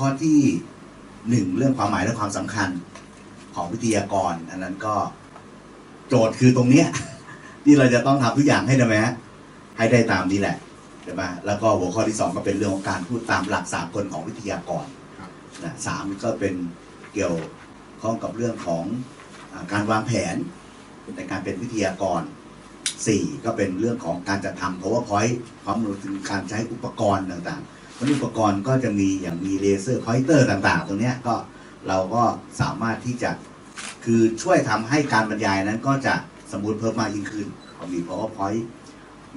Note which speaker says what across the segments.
Speaker 1: ข้อที่หนึ่งเรื่องความหมายและความสำคัญของวิทยากร อันนั้นก็โจทย์คือตรงเนี้ยที่เราจะต้องทำทุกอย่างให้ได้ไหมฮะให้ได้ตามนี้แหละใช่ไหมแล้วก็หัวข้อที่สองก็เป็นเรื่องของการพูดตามหลักสากลของวิทยากร
Speaker 2: ครับ
Speaker 1: นะสามก็เป็นเกี่ยวข้องกับเรื่องของอาการวางแผนในการเป็นวิทยากรสี่ก็เป็นเรื่องของการจัดทำ powerpoint พร้อมรวมถึงการใช้อุปกรณ์ต่างๆ วันนี้อุปกรณ์ก็จะมีอย่างมีเลเซอร์พอยเตอร์ต่างๆ ตรงนี้ก็เราก็สามารถที่จะคือช่วยทำให้การบรรยายนั้นก็จะสมบูรณ์เพิ่มมากยิ่งขึ้น มี powerpoint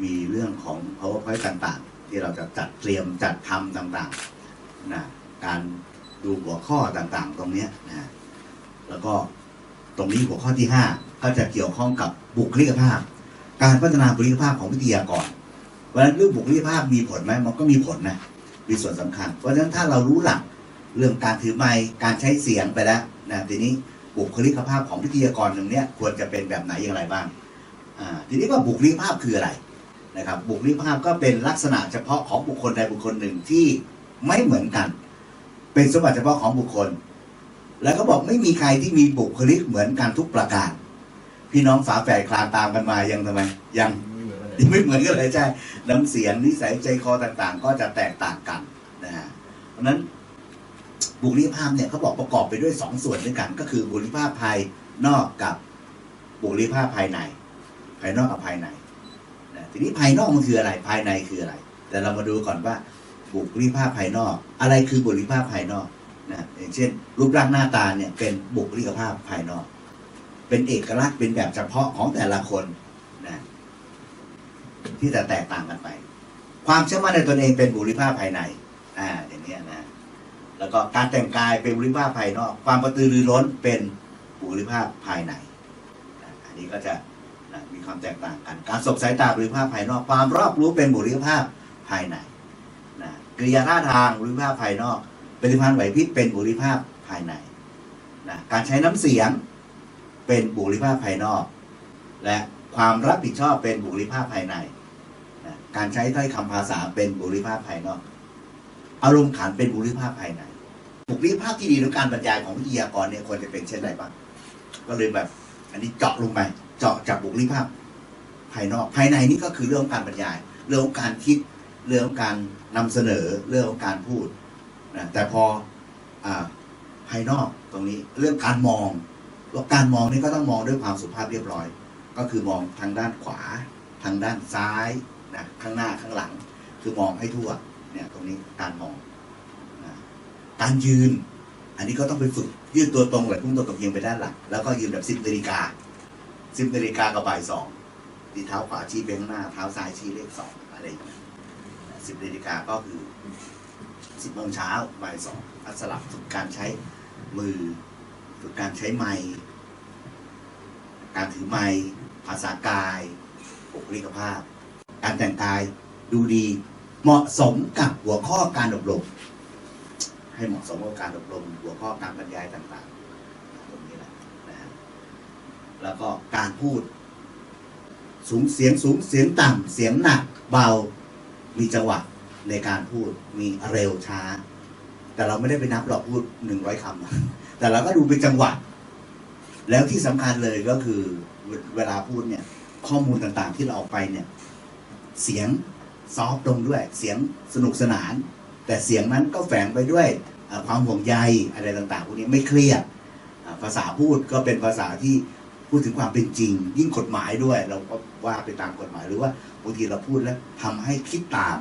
Speaker 1: มีเรื่องของ powerpoint ต่างๆ ที่เราจะจัดเตรียมจัดทำต่างๆนะการดูหัวข้อต่างๆ ตรงนี้นะแล้วก็ตรงนี้หัวข้อที่ 5 ก็จะเกี่ยวข้องกับบุคลิกภาพ การพัฒนาบุคลิกภาพของวิทยากรเพราะฉะนั้นเรื่องบุคลิกภาพมีผลไหมมันก็มีผลนะ มีส่วนสำคัญ เพราะฉะนั้นถ้าเรารู้หลักเรื่องการถือไมค์การใช้เสียงไปแล้วนะทีนี้บุคลิกภาพของวิทยากรตรงเนี้ยควรจะเป็นแบบไหนอย่างไรบ้างอ่าทีนี้ว่าบุคลิกภาพคืออะไรนะครับ บุคลิกภาพก็เป็นลักษณะเฉพาะของบุคคลใดบุคคลหนึ่งที่ไม่เหมือนกัน เป็นสมบัติเฉพาะของบุคคล แล้วก็บอกไม่มีใครที่มีบุคลิกเหมือนกันทุกประการ พี่น้องฝาแฝดคลานตามกันมายังทำไมยัง
Speaker 2: ไม่เหมือนกันเลย
Speaker 1: ไม่เหมือนกันเลยใช่น้ำเสียงนิสัยใจคอต่างๆ ก็จะแตกต่างกันนะฮะเพราะนั้นบุคลิกภาพเนี่ยเขาบอกประกอบไปด้วยสองส่วนด้วยกัน ก็คือบุคลิกภาพภายนอกกับบุคลิกภาพภายใน ภายนอกกับภายในนะทีนี้ภายนอกมันคืออะไร ภายในคืออะไร แต่เรามาดูก่อนว่า บุคลิกภาพภายนอก อะไรคือบุคลิกภาพภายนอกนะอย่างเช่น รูปร่างหน้าตาเนี่ยเป็นบุคลิกภาพภายนอก เป็นเอกลักษณ์เป็นแบบเฉพาะของแต่ละคน ที่จะแตกต่างกันไป ความเชื่อมั่นในตนเองเป็นบุคลิภาพภายใน อ่าอย่างนี้นะ แล้วก็การแต่งกายเป็นบุคลิภาพภายนอก ความกระตือรือร้นเป็นบุคลิภาพภายใน อันนี้ก็จะมีความแตกต่างกัน การสบสายตาบุคลิภาพภายนอก ความรอบรู้เป็นบุคลิภาพภายในนะกริยาท่าทางบุคลิภาพภายนอกปริมาณไหวพริบเป็นบุคลิภาพภายในนะการใช้น้ำเสียงเป็นบุคลิภาพภายนอก และความรับผิดชอบเป็นบุคลิภาพภายใน การใช้ถ้อยคำภาษาเป็นบุคลิภาพภายนอก อารมณ์ขันเป็นบุคลิภาพภายในบุคลิกภาพที่ดีในการบรรยายของวิทยากรเนี่ยควรจะเป็นเช่นไรบ้างก็เลยแบบ อันนี้เจาะลงไปเจาะจากบุคลิกภาพภายนอก ภายในนี่ก็คือเรื่องการบรรยาย เรื่องการคิดเรื่องการนำเสนอเรื่องของการพูดนะแต่พออ่าภายนอกตรงนี้เรื่องการมองแล้วการมองนี่ก็ต้องมองด้วยความสุภาพเรียบร้อย ก็คือมองทางด้านขวา ทางด้านซ้าย นะข้างหน้าข้างหลัง คือมองให้ทั่วเนี่ยตรงนี้การมองนะการยืน อันนี้ก็ต้องไปฝึก ยืดตัวตรงแบบพุ่งตัวตรงเอียงไปด้านหลัง แล้วก็ยืนแบบสิบนาฬิกาสิบนาฬิกากับบ่ายสองทีเท้าขวาชี้ไปข้างหน้าเท้าซ้ายชี้เลขสองอะไรอย่างเงี้ยสิบนาฬิกาก็คือสิบโมงเช้าบ่ายสองสลับฝึกการใช้มือฝึกการใช้ไม้การถือไม้ภาษากายบุคลิกภาพ การแต่งกายดูดี เหมาะสมกับหัวข้อการอบรม ให้เหมาะสมกับการอบรม หัวข้อการบรรยายต่างๆ ตรงนี้แหละนะฮะแล้วก็การพูด สูงเสียงสูงเสียงต่ำเสียงหนักเบามีจังหวะในการพูดมีเร็วช้า แต่เราไม่ได้ไปนับหรอกพูดหนึ่งร้อยคำแต่เราก็ดูเป็นจังหวะ แล้วที่สำคัญเลยก็คือเวเวลาพูดเนี่ย ข้อมูลต่างๆที่เราออกไปเนี่ย เสียงซอฟต์ลงด้วยเสียงสนุกสนาน แต่เสียงนั้นก็แฝงไปด้วยความห่วงใยอะไรต่างๆพวกนี้ไม่เครียดภาษาพูดก็เป็นภาษาที่พูดถึงความเป็นจริง ยิ่งกฎหมายด้วย เราก็ว่าไปตามกฎหมายหรือว่าบางทีเราพูดแล้วทำให้คิดตาม